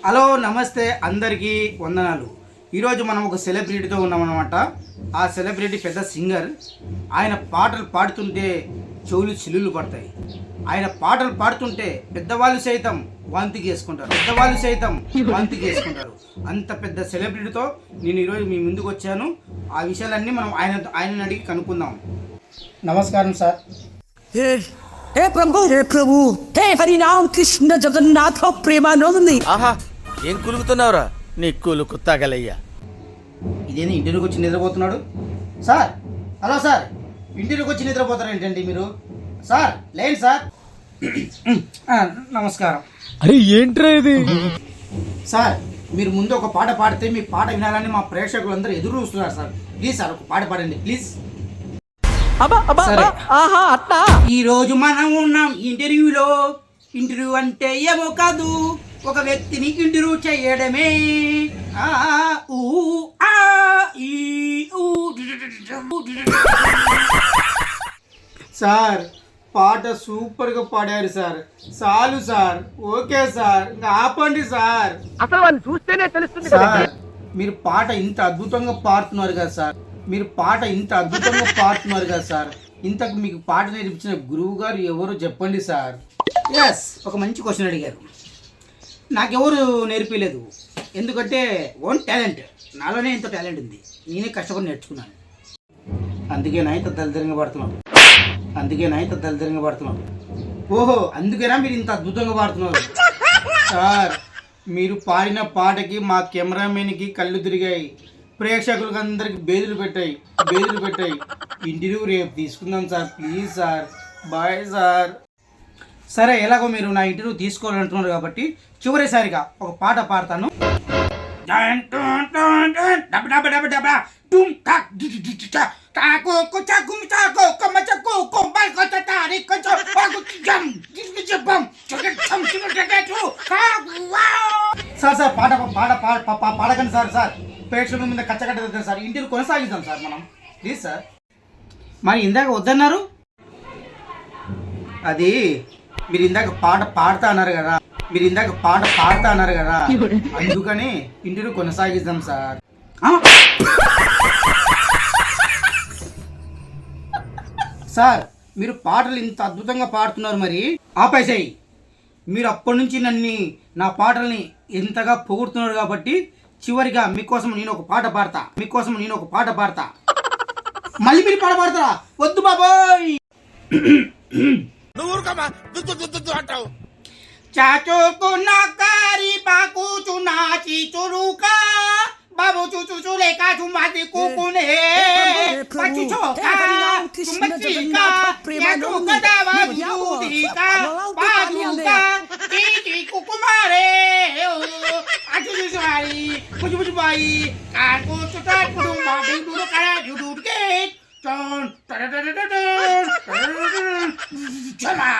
Hello నమస్తే అందరికీ వందనాలు. ఈరోజు మనం ఒక సెలబ్రిటీతో ఉన్నామన్నమాట. ఆ సెలబ్రిటీ పెద్ద సింగర్. ఆయన పాటలు పాడుతుంటే చెవులు చిల్లులు పడతాయి. ఆయన పాటలు పాడుతుంటే పెద్దవాళ్ళు సైతం వాంతి చేసుకుంటారు పెద్దవాళ్ళు సైతం వాంతి చేసుకుంటారు అంత పెద్ద సెలబ్రిటీతో నేను ఈరోజు మీ ముందుకు వచ్చాను. ఆ విషయాలన్నీ మనం ఆయన ఆయనని అడిగి కనుక్కుందాం. నమస్కారం సార్. హే ప్రభు? హే ప్రభు? హే హరినామ కృష్ణ జగన్నాథ ప్రేమానంది ఆహా ఏం కులుకుతున్నావురా? నీ కులుకు తగలయ్యా. ఇదేంది ఇంటికి వచ్చి నిద్రపోతున్నాడు? సార్ హలో సార్ ఇంటిలోకి వచ్చి నిద్రపోతారు ఏంటండి మీరు? సార్ లేండి సార్. నమస్కారం. అరే ఏంట్రా ఇది? సార్ మీరు ముందు ఒక పాట పాడితే మీ పాట వినాలని మా ప్రేక్షకులందరూ ఎదురు చూస్తున్నారు సార్. ప్లీజ్ సార్ ఒక పాట పాడండి ప్లీజ్. అబ్బా అబ్బా సరే. ఆహా ఈ రోజు మనం ఉన్నాం ఇంటర్వ్యూలో ఇంటర్వ్యూ అంటే ఏమో కాదు ఒక వ్యక్తిని ఇంటర్వ్యూ చేయడమే ఆ, ఊ, ఆ, ఈ, ఊ, సార్ పాట సూపర్గా పాడారు సార్ చాలు సార్ ఓకే సార్ ఇంకా ఆపండి సార్ అసలు వాడిని చూస్తేనే తెలుస్తుంది సార్ మీరు పాట ఇంత అద్భుతంగా పాడుతున్నారు కదా సార్ మీరు పాట ఇంత అద్భుతంగా పాడుతున్నారు కదా సార్. ఇంతకు మీకు పాట నేర్పించిన గురువు గారు ఎవరు చెప్పండి సార్. ఎస్ ఒక మంచి క్వశ్చన్ అడిగారు. నాకెవరు నేర్పించలేదు ఎందుకంటే ఓన్ టాలెంట్ నాలోనే ఇంత టాలెంట్ ఉంది. నేనే కష్టపడి నేర్చుకున్నాను. అందుకే నా ఇంత దళిద్రంగా అందుకే నా ఇంత దళిద్రంగా పడుతున్నాను ఓహో అందుకేనా మీరు ఇంత అద్భుతంగా పాడుతున్నారు సార్ మీరు పాడిన పాటకి మా కెమెరామెన్కి కళ్ళు తిరిగాయి. ప్రేక్షకులకు అందరికి బేదులు పెట్టాయి బేదులు పెట్టాయి. ఇంటర్వ్యూ రేపు తీసుకుందాం sir please sir. Bye sir. సరే ఎలాగో మీరు నా ఇంటర్వ్యూ తీసుకోవాలంటున్నారు కాబట్టి చివరిసారిగా ఒక పాట పాడతాను. సార్ సార్ పాట పాట పాడకండి సార్ సార్. ప్రేక్షకుల మీద కచ్చగడ్డ సార్. ఇంటిని కొనసాగిద్దాం సార్ మనం. ప్లీజ్ సార్ మరి ఇందాక వద్దన్నారు? అది మీరు ఇందాక పాట పాడుతా అన్నారు కదా. మీరు ఇందాక పాట పాడుతా అన్నారు కదా. అందుకని ఇంటిని కొనసాగిద్దాం సార్. సార్ మీరు పాటలు ఇంత అద్భుతంగా పాడుతున్నారు మరి. ఆపేసాయి. మీరు అప్పటి నుంచి నన్ను నా పాటల్ని ఎంతగా పొగుడుతున్నారు కాబట్టి చివరిగా మీకోసం నేను ఒక పాట పాడతా మీకోసం నేను ఒక పాట పాడతా మళ్ళీ మీరు పాట పాడతారా వద్దు బాబోయ్ నువ్వు ఊరుకోమా దుద్దు దుద్దు దుద్దు అంటావు చాచోకు నాకారి బాకు చునాచి చురుకా బాబు చుచు చులేక చుమాతి కుకునే పచ్చి చోకా చుమచికా యాకు కదావా దుదికా బాదుకా టీకి కుకుమారే అచ్చు বুঝবাই কার কত তার কোনো মাঠে দুটো কারা ঢুকে উঠকে চন টাটা টাটা টাটা টাটা